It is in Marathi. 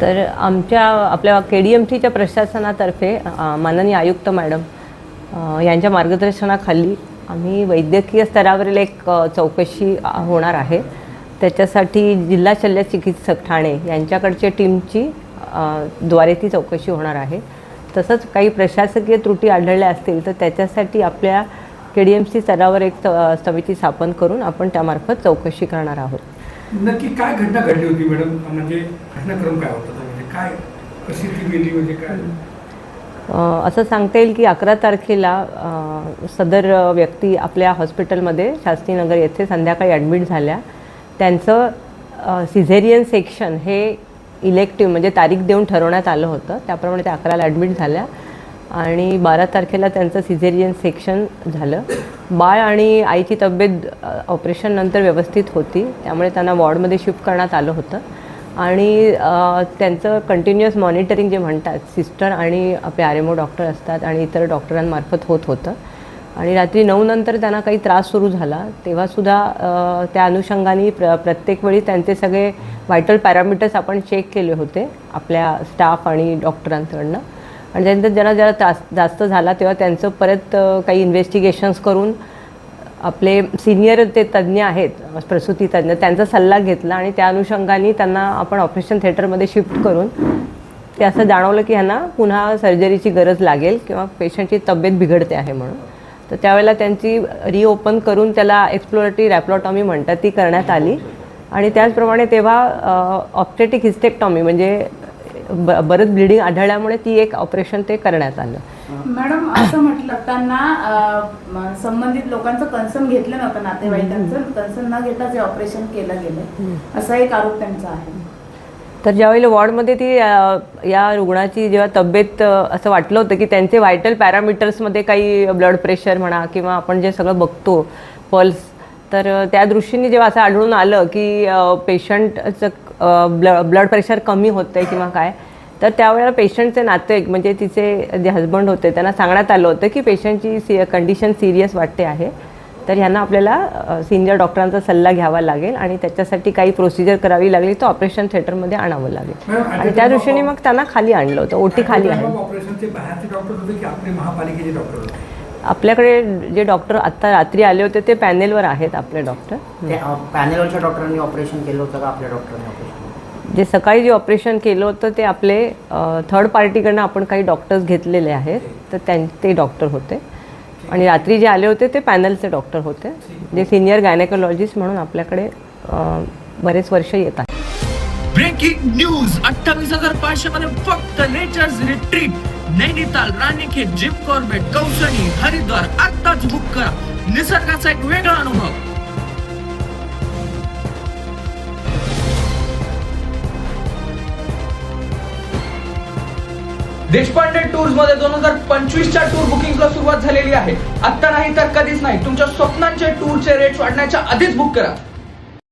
तर आमच्या आपल्या के डी एम टीच्या प्रशासनातर्फे माननीय आयुक्त मॅडम यांच्या मार्गदर्शनाखाली आम्ही वैद्यकीय स्तरावरील एक चौकशी होणार आहे. त्याच्यासाठी जिल्हा शल्य चिकित्सक ठाणे यांच्याकडच्या टीमची द्वारे ती चौकशी होणार आहे. तसंच काही प्रशासकीय त्रुटी आढळल्या असतील तर त्याच्यासाठी आपल्या के डी एम सी स्तरावर एक समिती स्थापन करून आपण त्यामार्फत चौकशी करणार आहोत. नक्की काय घटना घडली होती मॅडम? म्हणजे घटनाक्रम काय होता? म्हणजे काय कशी ती गेली? म्हणजे काय? असं सांगता येईल की अकरा तारखेला सदर व्यक्ती आपल्या हॉस्पिटलमध्ये शास्त्रीनगर येथे संध्याकाळी ॲडमिट झाल्या. त्यांचं सिझेरियन सेक्शन हे इलेक्टिव्ह म्हणजे तारीख देऊन ठरवण्यात आलं होतं. त्याप्रमाणे त्या अकराला ॲडमिट झाल्या. आणि बारा तारखेला त्यांचं सिझेरियन सेक्शन झालं. बाळ आणि आईची तब्येत ऑपरेशननंतर व्यवस्थित होती. त्यामुळे त्यांना वॉर्डमध्ये शिफ्ट करण्यात आलं होतं. आणि त्यांचं कंटिन्युअस मॉनिटरिंग जे म्हणतात सिस्टर आणि आपले आर एम ओ डॉक्टर असतात आणि इतर डॉक्टरांमार्फत होत होतं. आणि रात्री नऊ नंतर त्यांना काही त्रास सुरू झाला. तेव्हासुद्धा त्या अनुषंगाने प्र प्रत्येक वेळी त्यांचे सगळे व्हायटल पॅरामीटर्स आपण चेक केले होते आपल्या स्टाफ आणि डॉक्टरांकडनं आणि त्यानंतर ज्यांना ज्याला त्रास जास्त झाला तेव्हा त्यांचं परत काही इन्व्हेस्टिगेशन्स करून आपले सिनियर ते तज्ज्ञ आहेत प्रसूती तज्ज्ञ त्यांचा सल्ला घेतला आणि त्या अनुषंगाने त्यांना आपण ऑपरेशन थिएटरमध्ये शिफ्ट करून ते असं जाणवलं की ह्यांना पुन्हा सर्जरीची गरज लागेल किंवा पेशंटची तब्येत बिघडते आहे म्हणून. तर त्यावेळेला त्यांची रिओपन करून त्याला एक्सप्लोरेटरी रॅप्लॉटॉमी म्हणतात ती करण्यात आली. आणि त्याचप्रमाणे तेव्हा ऑप्टेटिक हिस्टेक्टॉमी म्हणजे ब बरंच ब्लिडिंग आढळल्यामुळे ती एक ऑपरेशन ते करण्यात आलं. मॅडम असं म्हटलं त्यांना संबंधित लोकांचं कन्सर्न घेतलं नव्हतं नातेवाईकांचं. कन्सर्न न घेता जे ऑपरेशन केलं गेलं. असा एक आरोप त्यांचा आहे. तर ज्यावेळेला वॉर्डमध्ये ती या रुग्णाची जेव्हा तब्येत असं वाटलं होतं की त्यांचे व्हायटल पॅरामीटर्समध्ये काही ब्लड प्रेशर म्हणा किंवा आपण जे सगळं बघतो पल्स तर त्या दृष्टीने जेव्हा असं आढळून आलं की पेशंटचं ब्ल ब्लड प्रेशर कमी होतं आहे किंवा काय तर त्यावेळेला पेशंटचे नातेवाईक म्हणजे तिचे जे हजबंड होते त्यांना सांगण्यात आलं होतं की पेशंटची सी कंडिशन सिरियस वाटते आहे तर ह्यांना आपल्याला सिनियर डॉक्टरांचा सल्ला घ्यावा लागेल आणि त्याच्यासाठी काही प्रोसिजर करावी लागली तर ऑपरेशन थिएटरमध्ये आणावं लागेल. आणि त्या दृष्टीने मग त्यांना खाली आणलं होतं ओटी खाली आहे आपल्याकडे जे डॉक्टर आत्ता रात्री आले होते ते पॅनेलवर आहेत आपले डॉक्टर. पॅनेलवरच्या डॉक्टरांनी ऑपरेशन केलं होतं का? आपल्या डॉक्टरांनी ऑपरेशन जे सकाळी जे ऑपरेशन केलं होतं ते आपले थर्ड पार्टीकडनं आपण काही डॉक्टर्स घेतलेले आहेत तर त्यां ते डॉक्टर होते. आणि रात्री जे आले होते ते पॅनलचे डॉक्टर होते. जे सिनियर गायनेकोलॉजिस्ट म्हणून आपल्याकडे बरेच वर्ष येतात ब्रेकिंग न्यूज अठ्ठावीस हजार पाचशे मध्ये फक्त nature's retreat Nainital Ranikhet Jim Corbett Kausani Haridwar आत्ताच बुक करा. निसर्गाचा एक वेगळा अनुभव. देशपांडे टूर्समध्ये दोन हजार पंचवीसच्या टूर बुकिंगला सुरुवात झालेली आहे. आता नाही तर कधीच नाही. तुमच्या स्वप्नांचे टूरचे रेट वाढण्याच्या आधीच बुक करा.